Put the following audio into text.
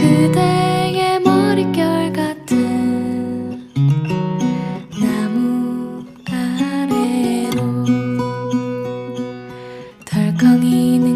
그대의 머릿결 같은 나무 아래로 덜컹이는